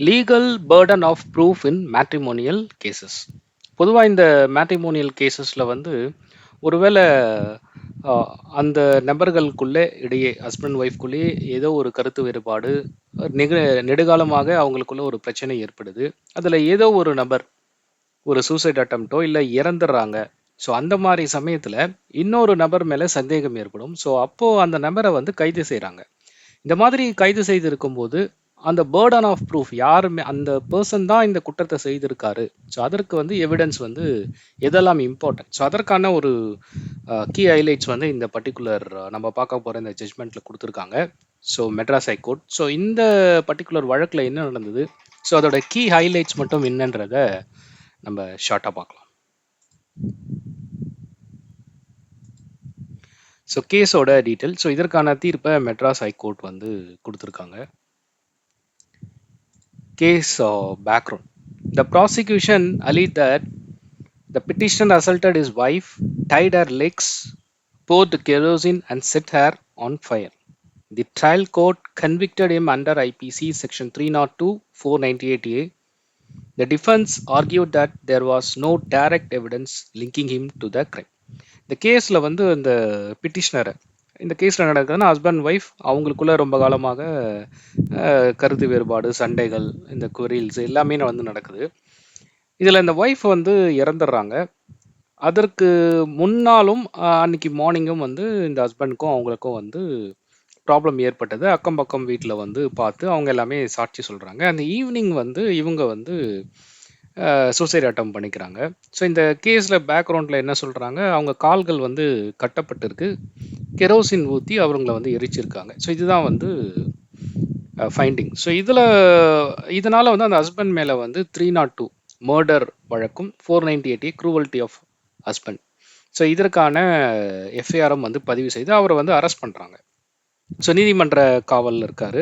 Legal burden of proof in matrimonial cases பொதுவாக இந்த matrimonial கேசஸில் வந்து ஒருவேளை அந்த நபர்களுக்குள்ளே இடையே ஹஸ்பண்ட் ஒய்ஃப்குள்ளேயே ஏதோ ஒரு கருத்து வேறுபாடு நிக நெடுகாலமாக அவங்களுக்குள்ள ஒரு பிரச்சனை ஏற்படுது. அதில் ஏதோ ஒரு நபர் ஒரு சூசைட் அட்டம்ப்டோ இல்லை இறந்துடுறாங்க. ஸோ அந்த மாதிரி சமயத்தில் இன்னொரு நபர் மேலே சந்தேகம் ஏற்படும். ஸோ அப்போது அந்த நபரை வந்து கைது செய்கிறாங்க இந்த மாதிரி கைது செய்திருக்கும்போது அந்த பேர்டன் ஆஃப் ப்ரூஃப் யாருமே அந்த பர்சன் தான் இந்த குற்றத்தை செய்திருக்காரு. ஸோ அதற்கு வந்து எவிடன்ஸ் வந்து எதெல்லாம் இம்பார்ட்டன்ட் ஸோ அதற்கான ஒரு கீ ஹைலைட்ஸ் வந்து இந்த பர்டிகுலர் நம்ம பார்க்க போகிற இந்த ஜட்மெண்ட்டில் கொடுத்துருக்காங்க. So Madras high court so இந்த பர்டிகுலர் வழக்கில் என்ன நடந்தது? ஸோ அதோட கீ ஹைலைட்ஸ் மட்டும் என்னன்றத நம்ம ஷார்ட்டாக பார்க்கலாம். ஸோ கேஸோட டீட்டெயில் ஸோ இதற்கான தீர்ப்பை மெட்ராஸ் ஹைகோர்ட் வந்து கொடுத்துருக்காங்க. case uh, background. The prosecution alleged that the petitioner assaulted his wife, tied her legs, poured kerosene, and set her on fire. The trial court convicted him under IPC section 302 498A. The defense argued that there was no direct evidence linking him to the crime. இந்த கேஸில் வந்து இந்த பிட்டிஷனரை இந்த கேஸில் நடக்குதுன்னா husband wife அவங்களுக்குள்ள ரொம்ப காலமாக கருத்து வேறுபாடு சண்டைகள் இந்த குரீல்ஸ் எல்லாமே வந்து நடக்குது. இதில் இந்த ஒய்ஃப் வந்து இறந்துடுறாங்க. அதற்கு முன்னாலும் அன்னைக்கு மார்னிங்கும் வந்து இந்த ஹஸ்பண்டுக்கும் அவங்களுக்கும் வந்து ப்ராப்ளம் ஏற்பட்டது. அக்கம் பக்கம் வீட்டில் வந்து பார்த்து அவங்க எல்லாமே சாட்சி சொல்கிறாங்க அந்த ஈவினிங் வந்து இவங்க வந்து சூசைட் அட்டம் பண்ணிக்கிறாங்க. ஸோ இந்த கேஸில் பேக்ரவுண்டில் என்ன சொல்கிறாங்க அவங்க கால்கள் வந்து கட்டப்பட்டிருக்கு. கெரோசின் ஊற்றி அவங்கள வந்து எரிச்சிருக்காங்க. ஸோ இதுதான் வந்து ஃபைண்டிங் ஸோ இதில் இதனால் வந்து அந்த ஹஸ்பண்ட் மேலே வந்து த்ரீ நாட் டூ மர்டர் வழக்கும் four ninety eighty cruelty of husband so இதற்கான எஃப்ஐஆரும் வந்து பதிவு செய்து அவரை வந்து அரெஸ்ட் பண்ணுறாங்க ஸோ நீதிமன்ற காவலில் இருக்கார்.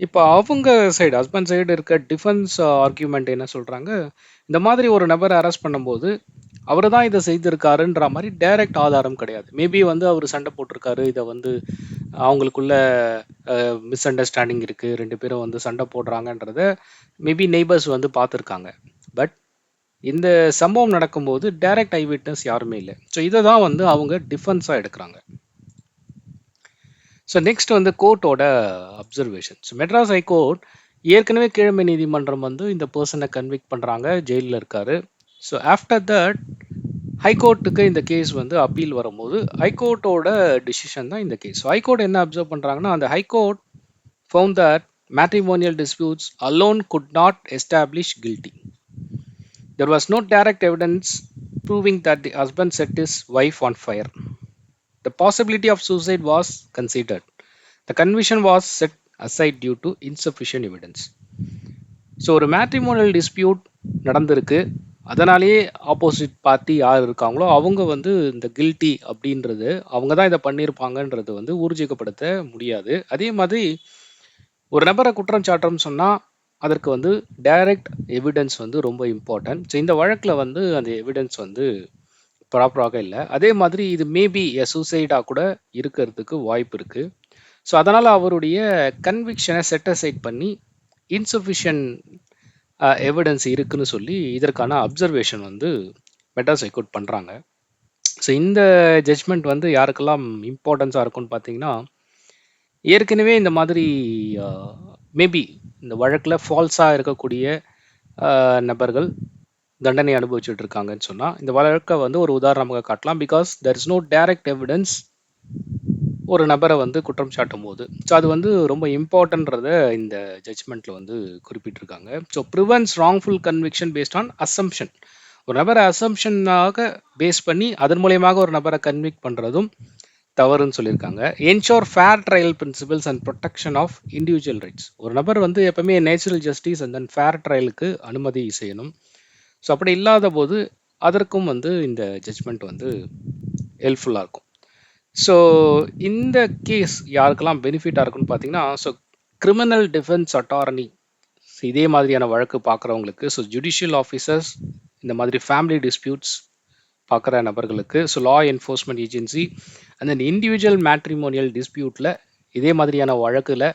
இப்போ அவங்க சைடு ஹஸ்பண்ட் சைடு இருக்க டிஃபென்ஸ் ஆர்கியூமெண்ட் என்ன சொல்கிறாங்க இந்த மாதிரி ஒரு நபரை அரெஸ்ட் பண்ணும்போது அவர் தான் இதை செய்திருக்காருன்ற மாதிரி டைரக்ட் ஆதாரம் கிடையாது. மேபி வந்து அவர் சண்டை போட்டிருக்காரு இதை வந்து அவங்களுக்குள்ள மிஸ் அண்டர்ஸ்டாண்டிங் இருக்குது ரெண்டு பேரும் வந்து சண்டை போடுறாங்கன்றத மேபி நெய்பர்ஸ் வந்து பார்த்துருக்காங்க. பட் இந்த சம்பவம் நடக்கும்போது டைரக்ட் ஐ விட்னஸ் யாருமே இல்லை. ஸோ இதை தான் வந்து அவங்க டிஃபென்ஸாக எடுக்கிறாங்க. ஸோ நெக்ஸ்ட் வந்து கோர்ட்டோட observation so Madras high court ஏற்கனவே கீழமை நீதிமன்றம் வந்து இந்த பர்சனை கன்விக்ட் பண்ணுறாங்க ஜெயிலில் இருக்காரு. ஸோ ஆஃப்டர் தட் ஹைகோர்ட்டுக்கு இந்த கேஸ் வந்து அப்பீல் வரும்போது ஹைகோர்ட்டோட டிசிஷன் தான் இந்த கேஸ் ஸோ ஹைகோர்ட் என்ன அப்சர்வ் பண்ணுறாங்கன்னா அந்த high court found that matrimonial disputes alone could not establish guilty there was no direct evidence proving that the husband set his wife on fire the possibility of suicide was considered the conviction was set aside due to insufficient evidence so ஒரு matrimonial dispute நடந்திருக்கு அதனாலேயே opposite party யார் இருக்காங்களோ அவங்க வந்து இந்த guilty அப்படின்றது அவங்க தான் இதை பண்ணியிருப்பாங்கன்றது வந்து ஊர்ஜிக்கப்படுத்த முடியாது. அதே மாதிரி ஒரு நபரை குற்றம் சாட்டுறோம்னு சொன்னால் அதற்கு வந்து டைரக்ட் எவிடன்ஸ் வந்து ரொம்ப இம்பார்ட்டன்ட் ஸோ இந்த வழக்கில் வந்து அந்த எவிடன்ஸ் வந்து ப்ராப்பராக இல்லை. அதே மாதிரி இது மேபி எ சூசைடாக கூட இருக்கிறதுக்கு வாய்ப்பு இருக்குது ஸோ அதனால் அவருடைய கன்விக்ஷனை செட்டசைட் பண்ணி இன்சஃபிஷியன்ட் எவிடன்ஸ் இருக்குன்னு சொல்லி இதற்கான அப்சர்வேஷன் வந்து மெட்ராஸ் ஹைகோர்ட் பண்ணுறாங்க ஸோ இந்த ஜட்ஜ்மெண்ட் வந்து யாருக்கெல்லாம் இம்பார்ட்டன்ஸாக இருக்கும்னு பார்த்தீங்கன்னா ஏற்கனவே இந்த மாதிரி மேபி இந்த வழக்கில் ஃபால்ஸாக இருக்கக்கூடிய நபர்கள் தண்டனை அனுபவிச்சுட்டு இருக்காங்கன்னு சொன்னால் இந்த வழக்கை வந்து ஒரு உதாரணமாக காட்டலாம். Because there is no direct evidence ஒரு நபரை வந்து குற்றம் சாட்டும் போது ஸோ அது வந்து ரொம்ப இம்பார்ட்டன்றத இந்த ஜட்ஜ்மெண்ட்டில் வந்து குறிப்பிட்டிருக்காங்க. So prevents wrongful conviction based on assumption ஒரு நபரை அசம்ஷனாக பேஸ் பண்ணி அதன் மூலியமாக ஒரு நபரை கன்விக்ட் பண்ணுறதும் தவறுன்னு சொல்லியிருக்காங்க. Ensure fair trial principles and protection of individual rights ஒரு நபர் வந்து எப்பவுமே natural justice and then fair ட்ரையலுக்கு அனுமதி செய்யணும். ஸோ அப்படி இல்லாத போது அதற்கும் வந்து இந்த ஜட்ஜ்மெண்ட் வந்து ஹெல்ப்ஃபுல்லாக இருக்கும். ஸோ இந்த கேஸ் யாருக்கெல்லாம் பெனிஃபிட்டாக இருக்குன்னு பார்த்தீங்கன்னா ஸோ கிரிமினல் டிஃபென்ஸ் அட்டார்னி இதே மாதிரியான வழக்கு பார்க்குறவங்களுக்கு ஸோ ஜுடிஷியல் ஆஃபீஸர்ஸ் இந்த மாதிரி ஃபேமிலி டிஸ்பியூட்ஸ் பார்க்குற நபர்களுக்கு so law enforcement agency and then individual matrimonial டிஸ்பியூட்டில் இதே மாதிரியான வழக்கில்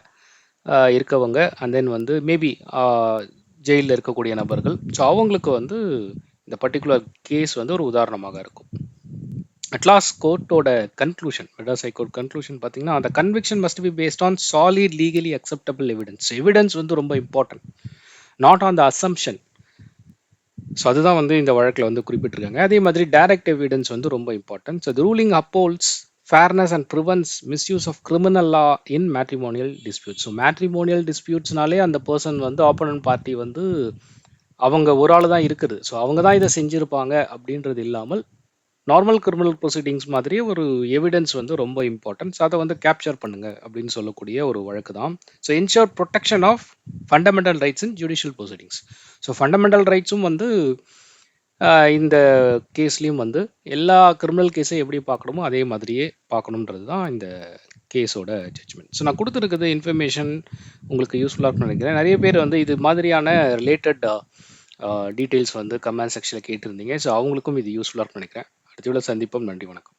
இருக்கவங்க அண்ட் தென் வந்து மேபி ஜெயிலில் இருக்கக்கூடிய நபர்கள். ஸோ அவங்களுக்கு வந்து இந்த பர்டிகுலர் கேஸ் வந்து ஒரு உதாரணமாக இருக்கும். Atlas கோர்ட்டோட conclusion Madras high court conclusion பார்த்தீங்கன்னா அந்த conviction must be based on solid legally acceptable evidence evidence வந்து ரொம்ப important not on the assumption so அதுதான் வந்து இந்த வழக்கில் வந்து குறிப்பிட்டிருக்காங்க. அதே மாதிரி டைரக்ட் எவிடன்ஸ் வந்து ரொம்ப important so ruling upholds fairness and prevents misuse of criminal law in matrimonial dispute so matrimonial டிஸ்பியூட்ஸ்னாலே அந்த பர்சன் வந்து ஆப்போனன்ட் பார்ட்டி வந்து அவங்க ஒரு ஆள் தான் இருக்குது. ஸோ அவங்க தான் இதை செஞ்சுருப்பாங்க அப்படின்றது இல்லாமல் நார்மல் கிரிமினல் ப்ரொசீடிங்ஸ் மாதிரி ஒரு எவிடன்ஸ் வந்து ரொம்ப இம்பார்ட்டன்ஸ் அதை வந்து கேப்சர் பண்ணுங்க அப்படின்னு சொல்லக்கூடிய ஒரு வழக்கு தான். So ensure protection of fundamental rights in judicial proceedings so fundamental ரைட்ஸும் வந்து இந்த கேஸ்லேயும் வந்து எல்லா கிரிமினல் கேஸையும் எப்படி பார்க்கணுமோ அதே மாதிரியே பார்க்கணுன்றது தான் இந்த கேஸோட ஜட்ஜ்மெண்ட் ஸோ நான் கொடுத்துருக்குது இன்ஃபர்மேஷன் உங்களுக்கு யூஸ்ஃபுல்லாக இருக்கும்னு நினைக்கிறேன். நிறைய பேர் வந்து இது மாதிரியான ரிலேட்டட் டீட்டெயில்ஸ் வந்து கமெண்ட் செக்ஷனில் கேட்டிருந்தீங்க. ஸோ அவங்களுக்கும் இது யூஸ்ஃபுல்லாக இருக்கும்னு நினைக்கிறேன். அடுத்த சந்திப்போம். நன்றி வணக்கம்.